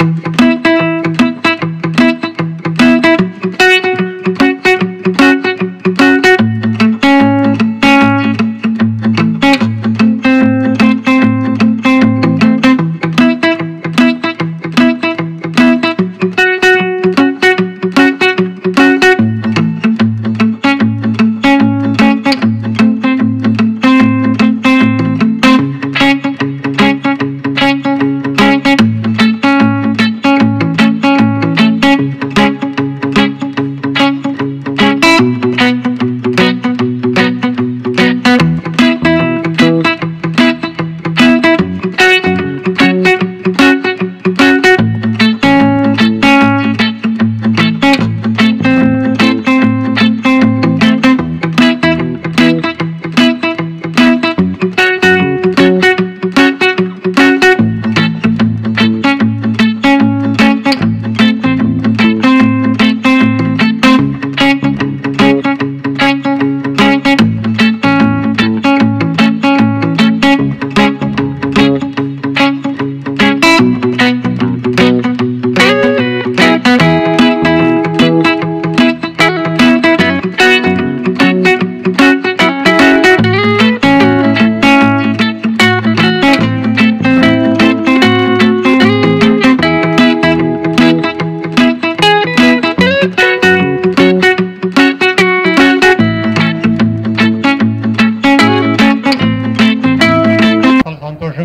చాలా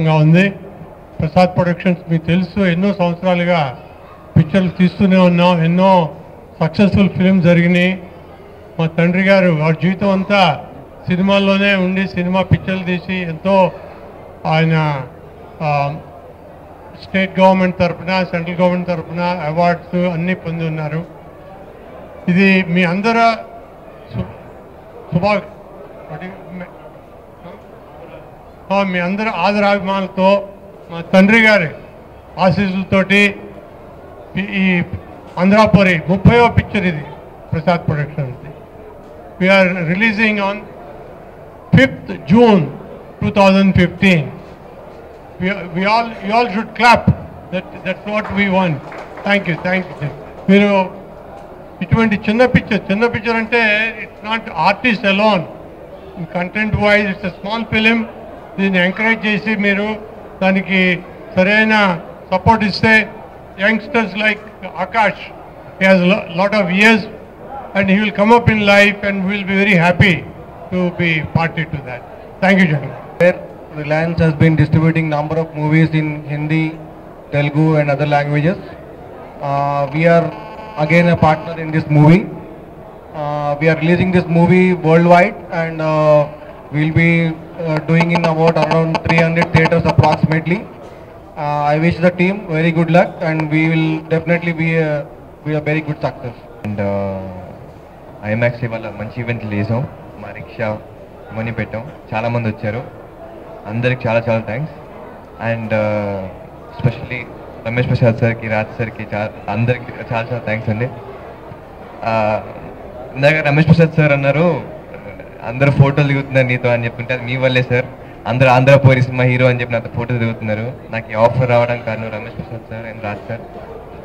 సంతోషంగా ఉంది. ప్రసాద్ ప్రొడక్షన్స్ మీకు తెలుసు. ఎన్నో సంవత్సరాలుగా పిక్చర్లు తీస్తూనే ఉన్నాం. ఎన్నో సక్సెస్ఫుల్ ఫిలిం జరిగినాయి. మా తండ్రి గారు వారి జీవితం అంతా సినిమాల్లోనే ఉండి సినిమా పిక్చర్లు తీసి ఎంతో ఆయన స్టేట్ గవర్నమెంట్ తరఫున సెంట్రల్ గవర్నమెంట్ తరఫున అవార్డ్స్ అన్నీ పొంది ఉన్నారు. ఇది మీ అందరూ సు- శుభా what do you- ఆ, మీ అందరి ఆదరాభిమానులతో మా తండ్రి గారి ఆశీస్సులతోటి ఈ- ఆంధ్రాపురి ముప్పయో పిక్చర్ ఇది Prasad productions we're releasing on fifth June two thousand fifteen we all you all should clap. That that's what we want. Thank you thank you మీరు ఇటువంటి చిన్న పిక్చర్ చిన్న పిక్చర్ అంటే it's not artist alone content wise it's small film దీన్ని encourage చేసి మీరు దానికి సరైన సపోర్ట్ ఇస్తే youngsters like Akash has lot of years and he will come up in life and will be very happy to be party to that thank you genre Reliance has been distributing number of movies in Hindi Telugu and other languages we're again a partner in this movie we're releasing this movie worldwide and will be doing in about around 300 theaters approximately. Uh, I wish the team very good luck and we will definitely be a, be a very good success. And IMAX ఇవాళ మంచి event చేసాం మా rickshaw money పెట్టాం చాలా మంది వచ్చారు అందరికి చాలా చాలా thanks and specially Ramesh Prasad సార్కి రాజ్ సార్కి చాలా అందరికి చాలా చాలా థ్యాంక్స్ అండి Uh, ఇందాక రమేష్ ప్రసాద్ సార్ అన్నారు అందరూ ఫోటోలు దిగుతున్నారు నీతో అని చెప్తుంటే అది మీ వల్లే సార్. అందరూ ఆంధ్ర పోరి సినిమా హీరో అని చెప్పి నాతో ఫోటో దిగుతున్నారు. నాకు ఈ ఆఫర్ రావడం కారణం Ramesh Prasad sir and Raj sir.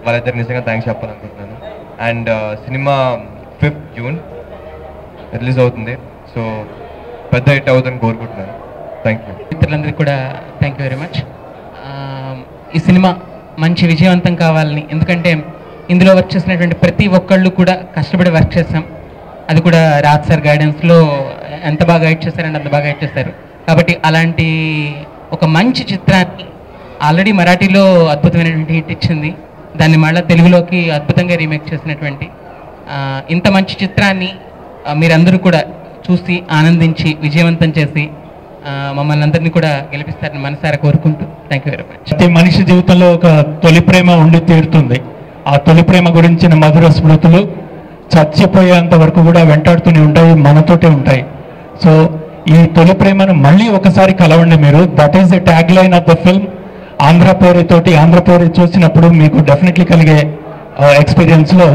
వాళ్ళిద్దరు నిజంగా థ్యాంక్స్ చెప్పాలనుకుంటున్నాను. And cinema fifth June release అవుతుంది. సో పెద్ద హిట్ అవుతుందని కోరుకుంటున్నాను. థ్యాంక్ యూ మిత్రులందరికీ కూడా థ్యాంక్ యూ వెరీ మచ్ ఈ సినిమా మంచి విజయవంతం కావాలని ఎందుకంటే ఇందులో వర్క్ చేసినటువంటి ప్రతి ఒక్కళ్ళు కూడా కష్టపడి వర్క్ చేస్తాం అది కూడా రాజ్ సార్ గైడెన్స్లో ఎంత బాగా గైడ్ చేశారంటే అంత బాగా గైడ్ చేశారు. కాబట్టి అలాంటి ఒక మంచి చిత్రాన్ని ఆల్రెడీ మరాఠీలో అద్భుతమైనటువంటి హిట్ ఇచ్చింది. దాన్ని మళ్ళీ తెలుగులోకి అద్భుతంగా రీమేక్ చేసినటువంటి ఇంత మంచి చిత్రాన్ని మీరందరూ కూడా చూసి ఆనందించి విజయవంతం చేసి మమ్మల్ని అందరినీ కూడా గెలిపిస్తారని మనసారా కోరుకుంటూ థ్యాంక్ యూ వెరీ మచ్ ప్రతి మనిషి జీవితంలో ఒక తొలి ప్రేమ ఉండి తీరుతుంది. ఆ తొలి ప్రేమ గురించిన మధుర స్మృతులు చచ్చిపోయేంత వరకు కూడా వెంటాడుతూనే ఉంటాయి మనతోటే ఉంటాయి. సో ఈ తొలి ప్రేమను మళ్ళీ ఒకసారి కలవండి మీరు. That is the tagline of the film Andhrapori తోటి ఆంధ్రపోరి చూసినప్పుడు మీకు డెఫినెట్లీ కలిగే ఎక్స్పీరియన్స్లో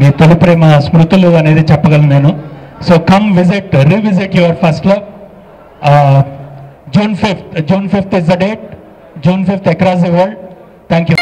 మీ తొలి ప్రేమ స్మృతులు అనేది చెప్పగలను నేను. So come visit revisit your first love June fifth June fifth is the date June fifth across the world thank you